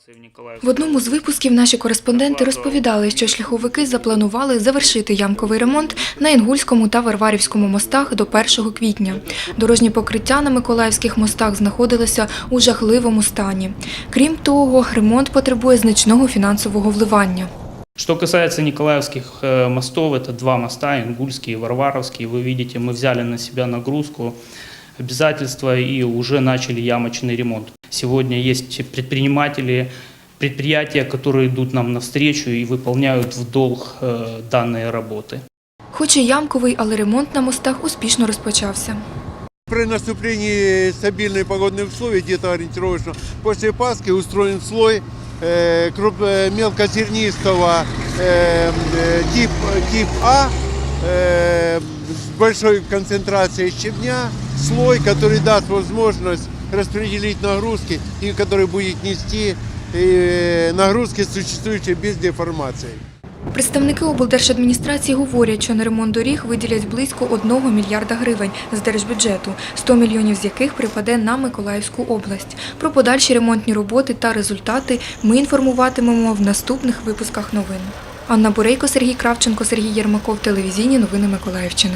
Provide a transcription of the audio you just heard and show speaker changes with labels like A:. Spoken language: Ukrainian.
A: ситуации в
B: В
A: Николаевской
B: одному з випусків наші кореспонденти розповідали, що шляховики запланували завершити ямковий ремонт на Інгульському та Варварівському мостах до 1 квітня. Дорожні покриття на Миколаївських мостах знаходилися у жахливому стані. Крім того, ремонт потребує значного фінансового вливання.
A: Что касается Николаевских э, мостов, это два моста, Ингульский и Варваровский. Вы видите, мы взяли на себя нагрузку, обязательства и уже начали ямочный ремонт. Сегодня есть предприниматели, предприятия, которые идут нам навстречу и выполняют в долг э, данные работы.
B: Хоч і ямковий, але ремонт на мостах успішно розпочався.
C: При наступлении стабильных погодных условий, где-то ориентировочно после Пасхи, устроен слой э, круп- э, мелкозернистого э, э, тип, тип А э, с большой концентрацией щебня, слой, который даст возможность распределить нагрузки и который будет нести э, нагрузки, существующие без деформации.
B: Представники облдержадміністрації говорять, що на ремонт доріг виділять близько 1 мільярда гривень з держбюджету, 100 мільйонів з яких припаде на Миколаївську область. Про подальші ремонтні роботи та результати ми інформуватимемо в наступних випусках новин. Анна Бурейко, Сергій Кравченко, Сергій Єрмаков, телевізійні новини Миколаївщини.